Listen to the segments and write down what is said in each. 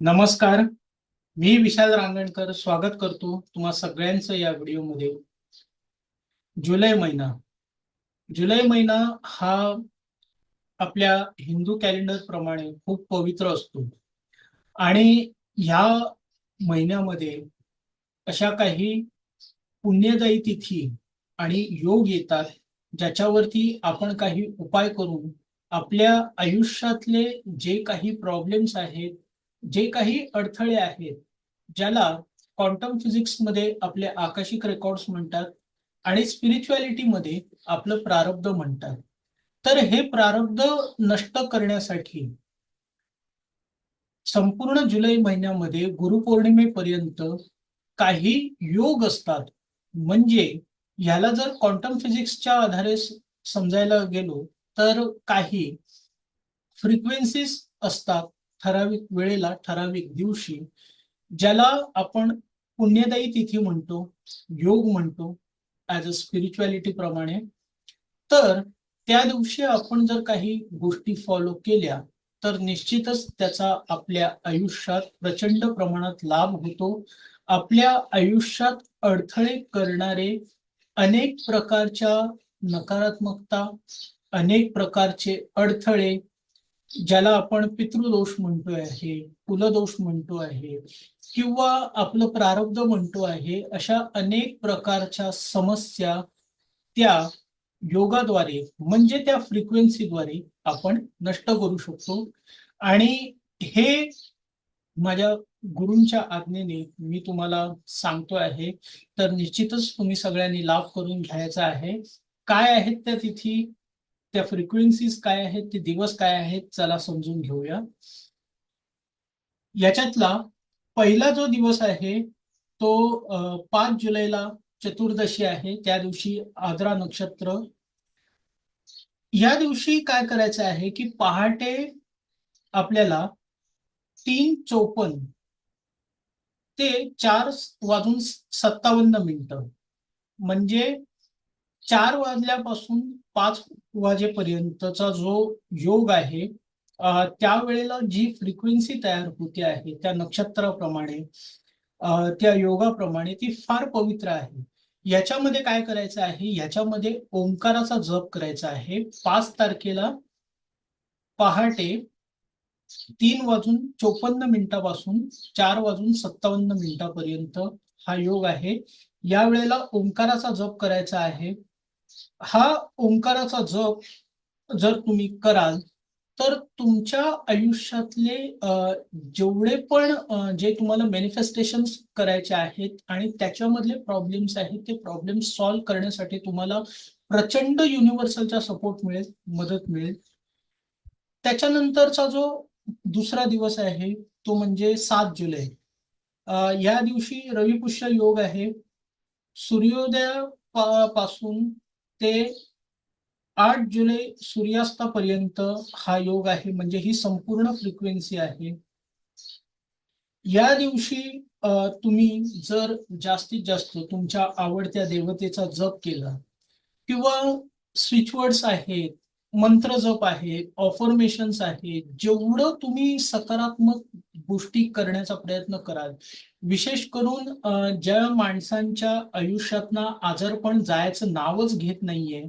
नमस्कार. मी विशाल रांगणकर स्वागत करतो तुम्हा सगळ्यांचं या व्हिडिओमध्ये. जुलै महिना. जुलै महिना हा आपल्या हिंदू कॅलेंडर प्रमाणे खूप पवित्र असतो. आणि ह्या महिन्यामध्ये अशा काही पुण्यदायी तिथी आणि योग येतात ज्याच्यावरती आपण काही उपाय करून आपल्या आयुष्यातले जे काही प्रॉब्लेम्स आहेत जे काही अडथळे आहेत ज्याला क्वांटम फिजिक्समध्ये आपले आकाशिक रेकॉर्ड्स म्हणतात आणि स्पिरिच्युअलिटीमध्ये आपलं प्रारब्ध म्हणतात. तर हे प्रारब्ध नष्ट करण्यासाठी संपूर्ण जुलै महिन्यामध्ये गुरुपौर्णिमेपर्यंत काही योग असतात. म्हणजे ह्याला जर क्वांटम फिजिक्सच्या आधारे समजायला गेलो तर काही फ्रिक्वेन्सीज असतात. ठराविक वेळेला ठराविक दिवशी ज्याला आपण पुण्यदायी तिथी म्हणतो योग म्हणतो ऍज अ स्पिरिच्युअलिटी प्रमाणे तर त्या दिवशी आपण जर काही गोष्टी फॉलो केल्या तर निश्चितच त्याचा आपल्या आयुष्यात प्रचंड प्रमाणात लाभ होतो. आपल्या आयुष्यात अडथळे करणारे अनेक प्रकारच्या नकारात्मकता अनेक प्रकारचे अडथळे ज्याला आपण पितृदोष म्हणतो आहे कुलदोष म्हणतो आहे किंवा आपलं प्रारब्ध म्हणतो आहे अशा अनेक प्रकारच्या समस्या त्या योगाद्वारे म्हणजे त्या फ्रिक्वेन्सीद्वारे आपण नष्ट करू शकतो. आणि हे माझ्या गुरूंच्या आज्ञेने मी तुम्हाला सांगतो आहे. तर निश्चितच तुम्ही सगळ्यांनी लाभ करून घ्यायचा आहे. काय आहेत त्या तिथी? त्या फ्रिक्वेन्सीज काय आहेत ते दिवस काय आहेत चला समजून घेऊया. याच्यातला पहिला जो दिवस आहे तो पाच जुलैला चतुर्दशी आहे. त्या दिवशी आद्रा नक्षत्र. या दिवशी काय करायचं आहे की पहाटे आपल्याला तीन चोपन ते चार वाजून सत्तावन्न मिनिट. म्हणजे चार वाजल्यापासून पाच वाजेपर्यंतचा जो योग आहे त्यावेळेला जी फ्रिक्वेन्सी तयार होते आहे त्या नक्षत्राप्रमाणे त्या योगाप्रमाणे ती फार पवित्र आहे. याच्यामध्ये काय करायचं आहे याच्यामध्ये ओंकाराचा जप करायचा आहे. पाच तारखेला पहाटे तीन वाजून चोपन्न मिनिटापासून चार वाजून सत्तावन्न मिनिटापर्यंत हा योग आहे. या वेळेला ओंकाराचा जप करायचा आहे. हा ओंकाराचा जप जर तुम्ही कराल तर तुमच्या आयुष्यातले जेवढे पण जे तुम्हाला मॅनिफेस्टेशन करायचे आहेत आणि त्याच्यामधले प्रॉब्लेम्स आहेत ते प्रॉब्लेम सॉल्व्ह करण्यासाठी तुम्हाला प्रचंड युनिव्हर्सलचा सपोर्ट मिळेल मदत मिळेल. त्याच्यानंतरचा जो दुसरा दिवस आहे तो म्हणजे सात जुलै. या दिवशी रविपुष्य योग आहे. सूर्योदया पासून ते आठ जुलै सूर्यास्तापर्यंत हा योग आहे. म्हणजे ही संपूर्ण फ्रिक्वेन्सी आहे. या दिवशी तुम्ही जर जास्तीत जास्त तुमच्या आवडत्या देवतेचा जप केला किंवा स्विचवर्ड्स आहेत मंत्र जप आहे ऑफर्मेशन्स आहेत जेवढं तुम्ही सकारात्मक गोष्टी करण्याचा प्रयत्न कराल विशेष करून ज्या माणसांच्या आयुष्यातना आजारपण जायचं नावच घेत नाहीये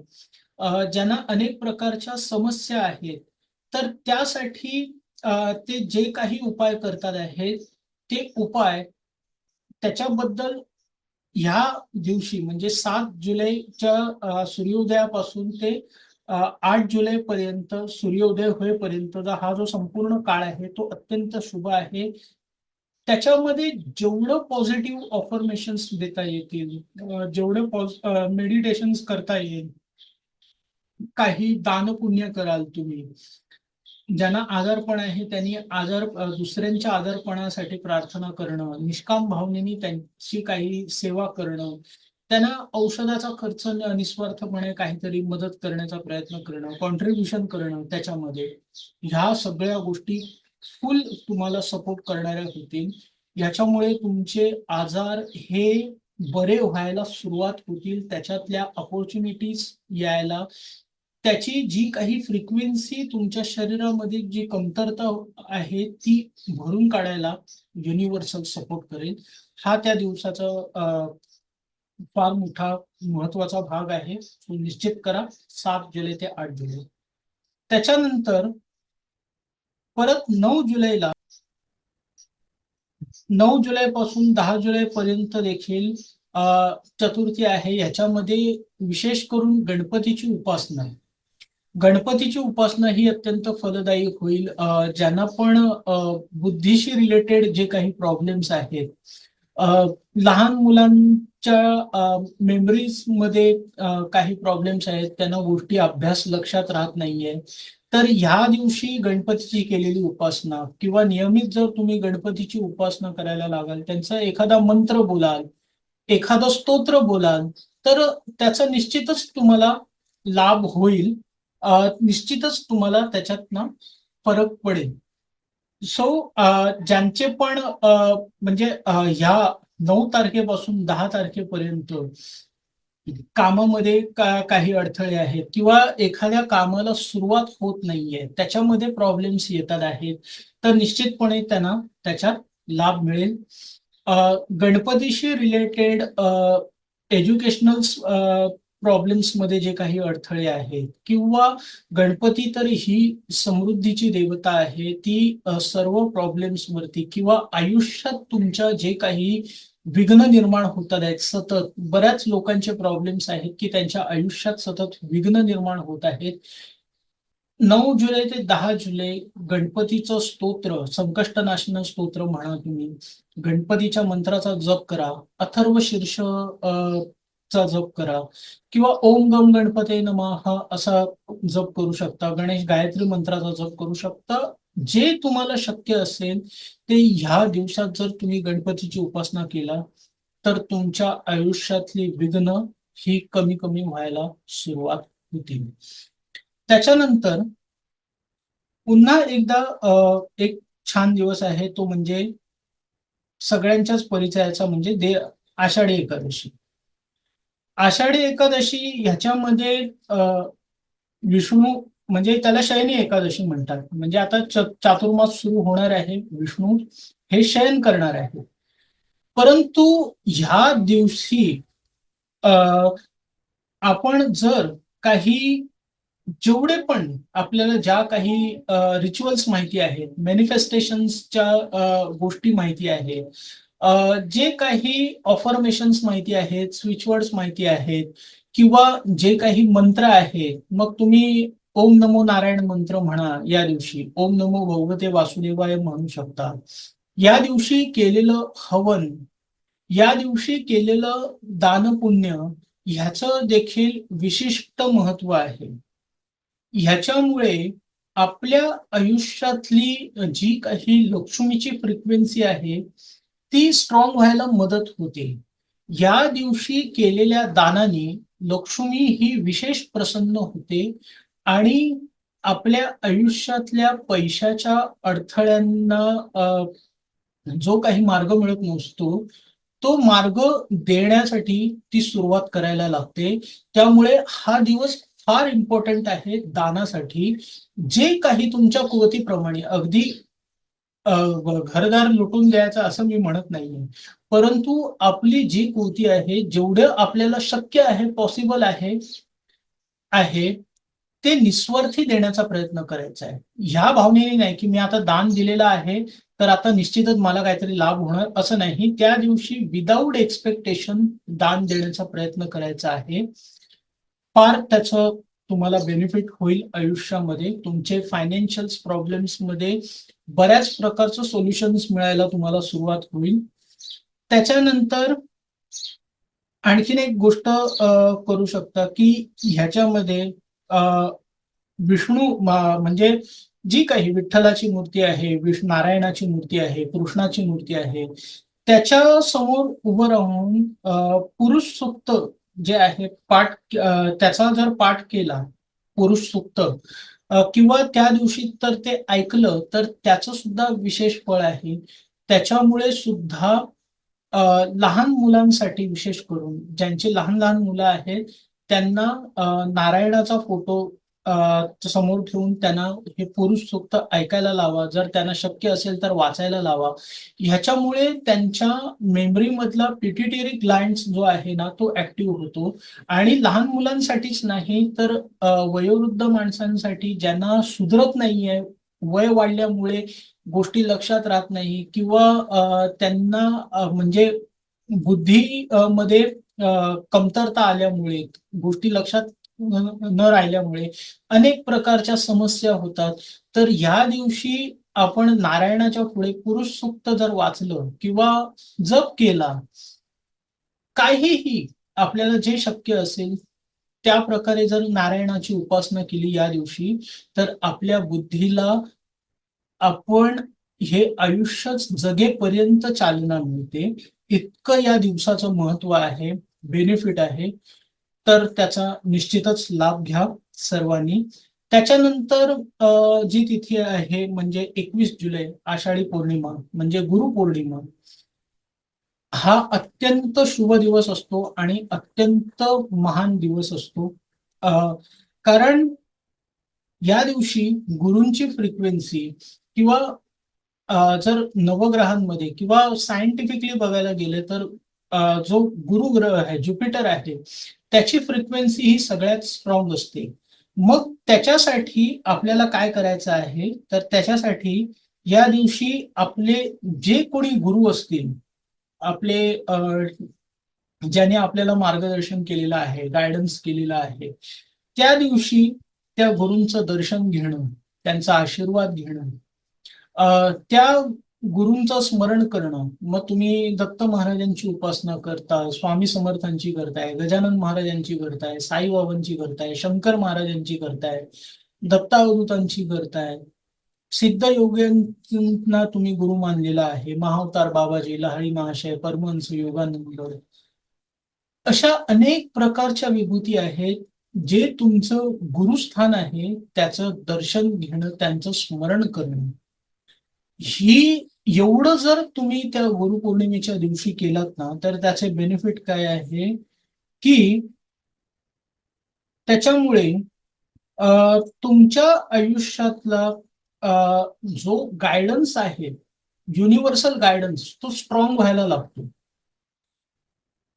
ज्यांना अनेक प्रकारच्या समस्या आहेत तर त्यासाठी ते जे काही उपाय करतात आहेत ते उपाय त्याच्याबद्दल ह्या दिवशी म्हणजे सात जुलैच्या सूर्योदयापासून ते आठ जुलैपर्यंत सूर्योदय होईपर्यंतचा हा जो संपूर्ण काळ आहे तो अत्यंत शुभ आहे. त्याच्यामध्ये जेवढं पॉझिटिव्ह ऑफर्मेशन्स देता येतील जेवढं मेडिटेशन्स करता येईल काही दानपुण्य कराल तुम्ही. ज्यांना आजारपण आहे त्यांनी आजार दुसऱ्यांच्या आजारपणासाठी प्रार्थना करणं निष्काम भावनेने त्यांची काही सेवा करणं त्यांना औषधाचा खर्च निस्वार्थपणे काहीतरी मदत करण्याचा प्रयत्न करणं कॉन्ट्रीब्युशन करणं त्याच्यामध्ये ह्या सगळ्या गोष्टी फुल तुम्हाला सपोर्ट करणाऱ्या होतील. याच्यामुळे तुमचे आजार हे बरे व्हायला सुरुवात होतील. त्याच्यातल्या अपॉर्च्युनिटीज यायला त्याची जी काही फ्रिक्वेन्सी तुमच्या शरीरामध्ये जी कमतरता आहे ती भरून काढायला युनिव्हर्सल सपोर्ट करेल. हा त्या दिवसाचा फार मोठा महत्त्वाचा भाग आहे. तो निश्चित करा सात जुलै ते आठ जुलै. त्याच्यानंतर परत नऊ जुलैला नऊ जुलै पासून दहा जुलै पर्यंत देखील चतुर्थी आहे. याच्यामध्ये विशेष करून गणपतीची उपासना. गणपतीची उपासना ही अत्यंत फलदायी होईल. अं, ज्यांना पण बुद्धीशी रिलेटेड जे काही प्रॉब्लेम्स आहेत लहान मुलांच्या मेमरीजमध्ये काही प्रॉब्लेम्स आहेत. त्यांना गोष्टी अभ्यास लक्षात राहत नाहीये. तर ह्या दिवशी गणपतीची केलेली उपासना किंवा नियमित जर तुम्ही गणपतीची उपासना करायला लागाल त्यांचा एखादा मंत्र बोलाल एखादा स्तोत्र बोलाल तर त्याचा निश्चितच तुम्हाला लाभ होईल. निश्चितच तुम्हाला त्याच्यातनं फरक पडेल. सो ज्यांचे पण म्हणजे ह्या नऊ तारखेपासून दहा तारखेपर्यंत कामामध्ये का काही अडथळे आहेत किंवा एखाद्या कामाला सुरुवात होत नाहीये त्याच्यामध्ये प्रॉब्लेम्स येतात आहेत तर निश्चितपणे त्यांना त्याच्यात लाभ मिळेल. गणपतीशी रिलेटेड एज्युकेशनल प्रॉब्लेम्समध्ये जे काही अडथळे आहेत किंवा गणपती तर ही समृद्धीची देवता आहे ती सर्व प्रॉब्लेम्स वरती किंवा आयुष्यात तुमच्या जे काही विघ्न निर्माण होतात आहेत सतत बऱ्याच लोकांचे प्रॉब्लेम्स आहेत की त्यांच्या आयुष्यात सतत विघ्न निर्माण होत आहेत. नऊ जुलै ते दहा जुलै गणपतीचं स्तोत्र संकष्टनाशन स्तोत्र म्हणा तुम्ही. गणपतीच्या मंत्राचा जप करा. अथर्व शीर्ष अ, चा जप करा किंवा ओम गम गणपते हा असा जप करू शकता. गणेश गायत्री मंत्राचा जप करू शकता. जे तुम्हाला शक्य असेल ते ह्या दिवसात जर तुम्ही गणपतीची उपासना केला तर तुमच्या आयुष्यातली विघ्न ही कमी कमी व्हायला सुरुवात होतील त्याच्यानंतर पुन्हा एकदा एक छान दिवस आहे तो म्हणजे सगळ्यांच्याच परिचयाचा म्हणजे दे आषाढी एकादशी. आषाढी एकादशी ह्याच्यामध्ये अ, विष्णू म्हणजे त्याला शयनी एकादशी म्हणतात. म्हणजे आता चातुर्मास सुरू होणार आहे विष्णू हे शयन करणार आहे. परंतु ह्या दिवशी अ, आपण जर काही जेवढे पण आपल्याला ज्या काही रिच्युअल्स माहिती आहेत मॅनिफेस्टेशन्सच्या गोष्टी माहिती आहेत जे काही ऑफर्मेशन्स माहिती आहेत स्विचवर्ड्स माहिती आहेत किंवा जे काही मंत्र आहेत मग तुम्ही ओम नमो नारायण मंत्र म्हणा या दिवशी ओम नमो भगवते वासुदेवाय म्हणू शकता. या दिवशी केलेलं हवन या दिवशी केलेलं दानपुण्य ह्याचं देखील विशिष्ट महत्त्व आहे. ह्याच्यामुळे आपल्या आयुष्यातली जी काही लक्ष्मीची फ्रिक्वेन्सी आहे ती स्ट्रॉंग व्हायला मदत होते. या दिवशी केलेल्या दानाने लक्ष्मी ही विशेष प्रसन्न होते आणि आपल्या आयुष्यातल्या पैशाच्या अडथळ्यांना जो काही मार्ग मिळत नसतो तो मार्ग देण्यासाठी ती सुरुवात करायला लागते. त्यामुळे हा दिवस फार इम्पॉर्टंट आहे दानासाठी. जे काही तुमच्या कुवतीप्रमाणे अगदी घरदार लुटून द्यायचं असं मी म्हणत नाहीये. परंतु आपली जी कृती आहे जेवढं आपल्याला शक्य आहे पॉसिबल आहे आहे ते निस्वार्थी देण्याचा प्रयत्न करायचा आहे. ह्या भावनेने नाही की मी आता दान दिलेलं आहे तर आता निश्चितच मला काहीतरी लाभ होणार असं नाही. त्या दिवशी विदाऊट एक्सपेक्टेशन दान देण्याचा प्रयत्न करायचा आहे. फार त्याचं तुम्हाला बेनिफिट होईल आयुष्यामध्ये. तुमचे फायनान्शियल प्रॉब्लेम्समध्ये बऱ्याच प्रकारचं सोल्युशन्स मिळायला तुम्हाला सुरुवात होईल. त्याच्यानंतर आणखीन एक गोष्ट करू शकता की ह्याच्यामध्ये विष्णू म्हणजे जी काही विठ्ठलाची मूर्ती आहे विष्णू नारायणाची मूर्ती आहे कृष्णाची मूर्ती आहे त्याच्यासमोर उभं राहून पुरुष सुक्त जे आहे पाठ त्याचा जर पाठ केला पुरुष सुक्त किंवा त्या दिवशी तर ते ऐकलं तर त्याचं सुद्धा विशेष फळ आहे. त्याच्यामुळे सुद्धा लहान मुलांसाठी विशेष करून ज्यांची लहान लहान मुलं आहेत त्यांना नारायणाचा फोटो समोर ठेवून त्यांना हे पुरुष सूक्त ऐकायला लावा. जर त्यांना शक्य असेल तर वाचायला लावा. ह्याच्यामुळे त्यांच्या मेमरी मधला पिट्युटरी जो आहे ना तो ऍक्टिव्ह होतो. आणि लहान मुलांसाठीच नाही तर वयोवृद्ध माणसांसाठी ज्यांना सुधरत नाहीये वय वाढल्यामुळे गोष्टी लक्षात राहत नाही किंवा अ, त्यांना म्हणजे बुद्धी मध्ये कमतरता आल्यामुळे गोष्टी लक्षात न राहिल्यामुळे अनेक प्रकारच्या समस्या होतात. तर ह्या दिवशी आपण नारायणाच्या पुढे पुरुष सूक्त जर वाचलं किंवा जप केला काहीही आपल्याला जे शक्य असेल त्या प्रकारे जर नारायणाची उपासना केली या दिवशी तर आपल्या बुद्धीला आपण हे आयुष्यच जगेपर्यंत चालना मिळते. इतकं या दिवसाचं महत्त्व आहे बेनिफिट आहे. तर त्याचा निश्चितच लाभ घ्या सर्वांनी. त्याच्यानंतर अ, जी तिथी आहे म्हणजे एकवीस जुलै आषाढी पौर्णिमा म्हणजे गुरुपौर्णिमा हा अत्यंत शुभ दिवस असतो आणि अत्यंत महान दिवस असतो. कारण या दिवशी गुरूंची फ्रिक्वेन्सी किंवा जर नवग्रहांमध्ये किंवा सायंटिफिकली बघायला गेले तर जो गुरु ग्रह आहे ज्युपिटर आहे त्याची फ्रिक्वेन्सी ही सगळ्यात स्ट्रॉंग असते. मग त्याच्यासाठी आपल्याला काय करायचं आहे? तर त्याच्यासाठी या दिवशी आपले जे कोणी गुरु असतील आपले ज्याने आपल्याला मार्गदर्शन केलेलं आहे गायडन्स केलेलं आहे त्या दिवशी त्या गुरूंचं दर्शन घेणं त्यांचा आशीर्वाद घेणं त्या गुरूंचं स्मरण करणं मग तुम्ही दत्त महाराजांची उपासना करता स्वामी समर्थांची करताय गजानन महाराजांची करताय साईबाबांची करताय शंकर महाराजांची करताय दत्तावधूतांची करताय. सिद्ध योग्यांना तुम्ही गुरु मानलेला आहे महावतार बाबाजी लहारी महाशय परमहंस योगानंद. अशा अनेक प्रकारच्या विभूती आहेत जे तुमचं गुरुस्थान आहे त्याचं दर्शन घेणं त्यांचं स्मरण करणं. ही एवढं जर तुम्ही त्या गुरुपौर्णिमेच्या दिवशी केलात ना तर त्याचे बेनिफिट काय आहे? की त्याच्यामुळे अ, तुमच्या आयुष्यातला अ, जो गायडन्स आहे युनिव्हर्सल गायडन्स तो स्ट्रॉंग व्हायला लागतो.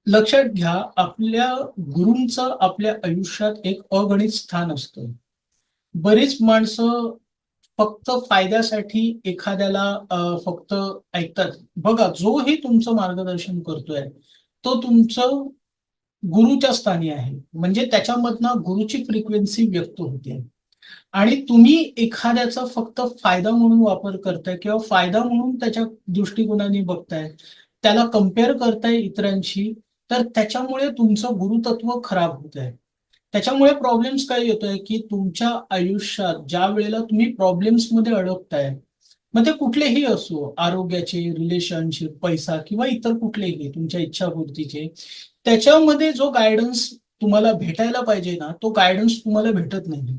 लक्षात घ्या आपल्या गुरूंचं आपल्या आयुष्यात एक अगणित स्थान असतं. बरीच माणसं फक्त फायद्यासाठी एखाद्याला फक्त ऐकतात. बघा जो हे तुमचं मार्गदर्शन करतोय तो तुमचं गुरुच्या स्थानी आहे. म्हणजे त्याच्यामधनं गुरुची फ्रिक्वेन्सी व्यक्त होते. आणि तुम्ही एखाद्याचा फक्त फायदा म्हणून वापर करताय किंवा फायदा म्हणून त्याच्या दृष्टिकोनाने बघताय त्याला कंपेअर करताय इतरांशी तर त्याच्यामुळे तुमचं गुरुतत्व खराब होत आहे त्याच्यामुळे प्रॉब्लेम्स काय येतोय की तुमच्या आयुष्यात ज्या वेळेला तुम्ही प्रॉब्लेम्समध्ये अडकताय मग ते कुठलेही असो आरोग्याचे रिलेशनशिप पैसा किंवा इतर कुठलेही तुमच्या इच्छापूर्तीचे त्याच्यामध्ये जो गायडन्स तुम्हाला भेटायला पाहिजे ना तो गायडन्स तुम्हाला भेटत नाही.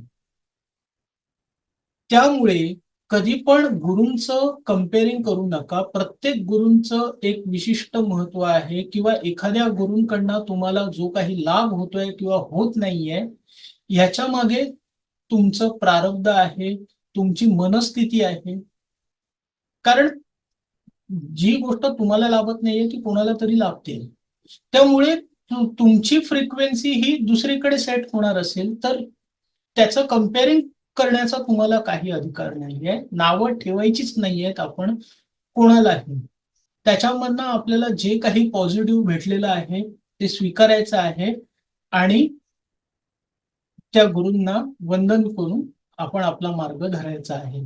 त्यामुळे कधी पण गुरूंचं कम्पेअरिंग करू नका. प्रत्येक गुरूंचं एक विशिष्ट महत्त्व आहे किंवा एखाद्या गुरूंकडनं तुम्हाला जो काही लाभ होतोय किंवा होत नाहीये ह्याच्या मागे तुमचं प्रारब्ध आहे तुमची मनस्थिती आहे. कारण जी गोष्ट तुम्हाला लाभत नाहीये ती कोणाला तरी लाभते. त्यामुळे तुमची फ्रिक्वेन्सी ही दुसरीकडे सेट होणार असेल तर त्याचं कम्पेअरिंग करण्याचा तुम्हाला काही अधिकार नाहीये. नावं ठेवायचीच नाहीयेत आपण कोणालाही. त्याच्यामधनं आपल्याला जे काही पॉझिटिव्ह भेटलेलं आहे ते स्वीकारायचं आहे आणि त्या गुरूंना वंदन करून आपण आपला मार्ग धरायचा आहे.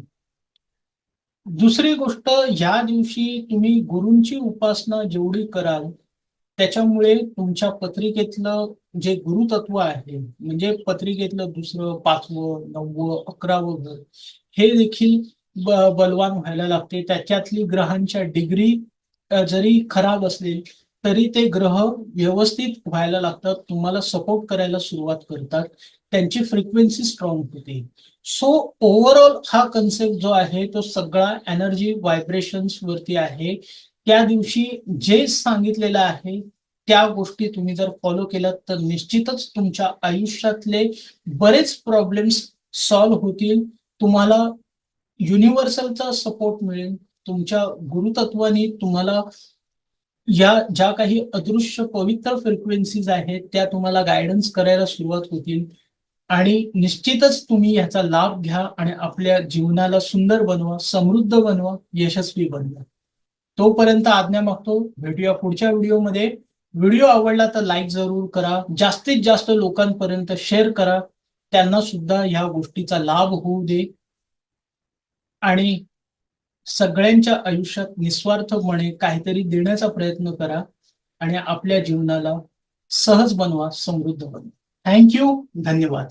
दुसरी गोष्ट या दिवशी तुम्ही गुरूंची उपासना जेवढी कराल त्याच्यामुळे तुमच्या पत्रिकेतलं जे गुरुतत्व आहे म्हणजे पत्रिकेतलं दुसरं पाचवं नववं अकरावं घर हे देखील बलवान व्हायला लागते. त्याच्यातली ग्रहांच्या डिग्री जरी खराब असेल तरी ते ग्रह व्यवस्थित व्हायला लागतात. तुम्हाला सपोर्ट करायला सुरुवात करतात. त्यांची फ्रिक्वेन्सी स्ट्रॉंग होते. सो ओव्हरऑल हा कन्सेप्ट जो आहे तो सगळा एनर्जी व्हायब्रेशन्स वरती आहे. त्या दिवशी जे सांगितलेलं आहे त्या गोष्टी तुम्ही जर फॉलो केल्यात तर निश्चितच तुमच्या आयुष्यातले बरेच प्रॉब्लेम्स सॉल्व्ह होतील. तुम्हाला युनिव्हर्सलचा सपोर्ट मिळेल. तुमच्या गुरुतत्वानी तुम्हाला या ज्या काही अदृश्य पवित्र फ्रिक्वेन्सीज आहेत त्या तुम्हाला गायडन्स करायला सुरुवात होतील. आणि निश्चितच तुम्ही याचा लाभ घ्या आणि आपल्या जीवनाला सुंदर बनवा समृद्ध बनवा यशस्वी बनवा. तोपर्यंत आज्ञा मागतो. भेटूया पुढच्या व्हिडिओमध्ये व्हिडिओ आवडला तर लाईक जरूर करा. जास्तीत जास्त लोकांपर्यंत शेअर करा. त्यांना सुद्धा ह्या गोष्टीचा लाभ होऊ दे. आणि सगळ्यांच्या आयुष्यात निस्वार्थपणे काहीतरी देण्याचा प्रयत्न करा. आणि आपल्या जीवनाला सहज बनवा समृद्ध बनवा. थँक्यू धन्यवाद.